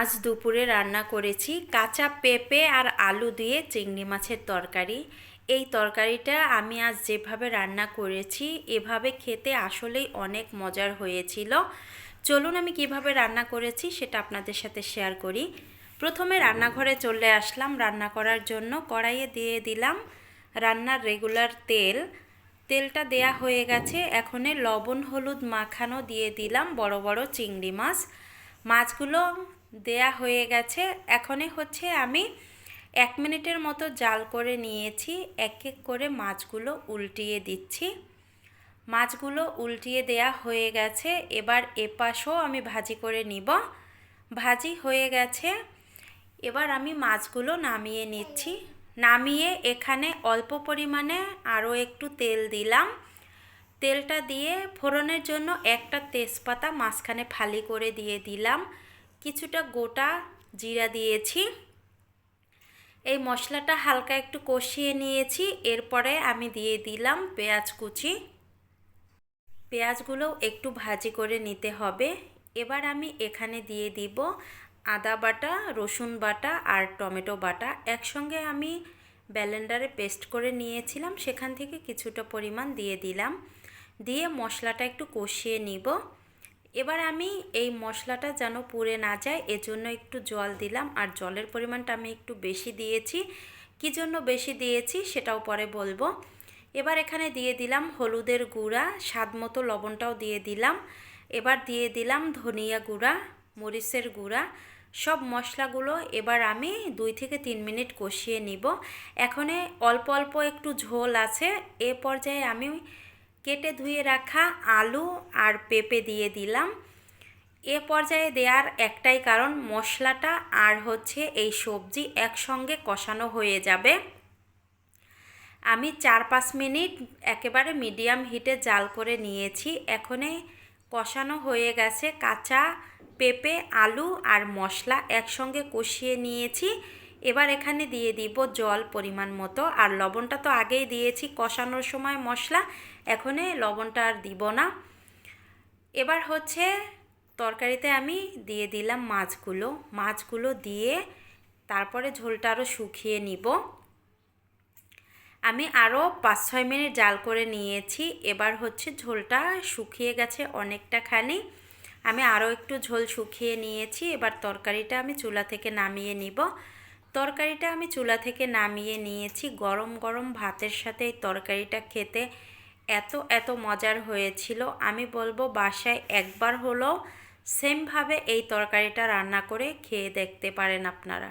আজ দুপুরে রান্না করেছি কাঁচা পেঁপে আর আলু দিয়ে চিংড়ি মাছের তরকারি। এই তরকারিটা আমি আজ যেভাবে রান্না করেছি, এভাবে খেতে আসলেই অনেক মজার হয়েছিল। চলুন আমি কীভাবে রান্না করেছি সেটা আপনাদের সাথে শেয়ার করি। প্রথমে রান্নাঘরে চলে আসলাম, রান্না করার জন্য কড়াইয়ে দিয়ে দিলাম রান্নার রেগুলার তেল। তেলটা দেয়া হয়ে গেছে, এখনে লবণ, হলুদ মাখানো দিয়ে দিলাম বড় বড় চিংড়ি মাছ। মাছগুলো দেয়া হয়ে গেছে। এখনই হচ্ছে আমি এক মিনিটের মতো জাল করে নিয়েছি। এক এক করে মাছগুলো উল্টিয়ে দিচ্ছি। মাছগুলো উল্টিয়ে দেয়া হয়ে গেছে। এবার এপাশও আমি ভাজি করে নিব। ভাজি হয়ে গেছে। এবার আমি মাছগুলো নামিয়ে নিচ্ছি। নামিয়ে এখানে অল্প পরিমাণে আরও একটু তেল দিলাম। তেলটা দিয়ে ফোড়নের জন্য একটা তেজপাতা মাঝখানে ফালি করে দিয়ে দিলাম। কিছুটা গোটা জিরা দিয়েছি। এই মশলাটা হালকা একটু কষিয়ে নিয়েছি। এরপরে আমি দিয়ে দিলাম পেঁয়াজ কুচি। পেঁয়াজগুলো একটু ভাজি করে নিতে হবে। এবার আমি এখানে দিয়ে দিব আদা বাটা, রসুন বাটা আর টমেটো বাটা। একসঙ্গে আমি ব্যালেন্ডারে পেস্ট করে নিয়েছিলাম। সেখান থেকে কিছুটা পরিমাণ দিয়ে দিলাম। দিয়ে মশলাটা একটু কষিয়ে নিব। এবার আমি এই মশলাটা যেন পুড়ে না যায়, এজন্য একটু জল দিলাম আর জলের পরিমাণটা আমি একটু বেশি দিয়েছি। কী জন্য বেশি দিয়েছি সেটাও পরে বলব। এবার এখানে দিয়ে দিলাম হলুদের গুঁড়া, স্বাদ মতো লবণটাও দিয়ে দিলাম। এবার দিয়ে দিলাম ধনিয়া গুঁড়া, মরিচের গুঁড়া। সব মশলাগুলো এবার আমি দুই থেকে তিন মিনিট কষিয়ে নিব। এখানে অল্প অল্প একটু ঝোল আছে, এ পর্যায়ে আমি কেটে ধুয়ে রাখা আলু আর পেঁপে দিয়ে দিলাম। এ পর্যায়ে দেওয়ার একটাই কারণ, মশলাটা আর হচ্ছে এই সবজি একসঙ্গে কষানো হয়ে যাবে। আমি চার পাঁচ মিনিট একেবারে মিডিয়াম হিটে জাল করে নিয়েছি। এখনে কষানো হয়ে গেছে কাঁচা পেঁপে, আলু আর মশলা একসঙ্গে কষিয়ে নিয়েছি। এবার এখানে দিয়ে দিব জল পরিমাণ মতো। আর লবণটা তো আগেই দিয়েছি, কষানোর সময় মশলা এখনে লবণটা আর দিব না। এবার হচ্ছে তরকারিতে আমি দিয়ে দিলাম মাছগুলো। মাছগুলো দিয়ে তারপরে ঝোলটা আরও শুকিয়ে নিব। আমি আরও পাঁচ ছয় মিনিট জাল করে নিয়েছি। এবার হচ্ছে ঝোলটা শুকিয়ে গেছে অনেকটা খানি আমি আরও একটু ঝোল শুকিয়ে নিয়েছি। এবার তরকারিটা আমি চুলা থেকে নামিয়ে নিব। তরকারিটা আমি চুলা থেকে নামিয়ে নিয়েছি। গরম গরম ভাতের সাথে এই তরকারিটা খেতে এত এত মজার হয়েছিল। আমি বলব বাসায় একবার হলো সেমভাবে এই তরকারিটা রান্না করে খেয়ে দেখতে পারেন আপনারা।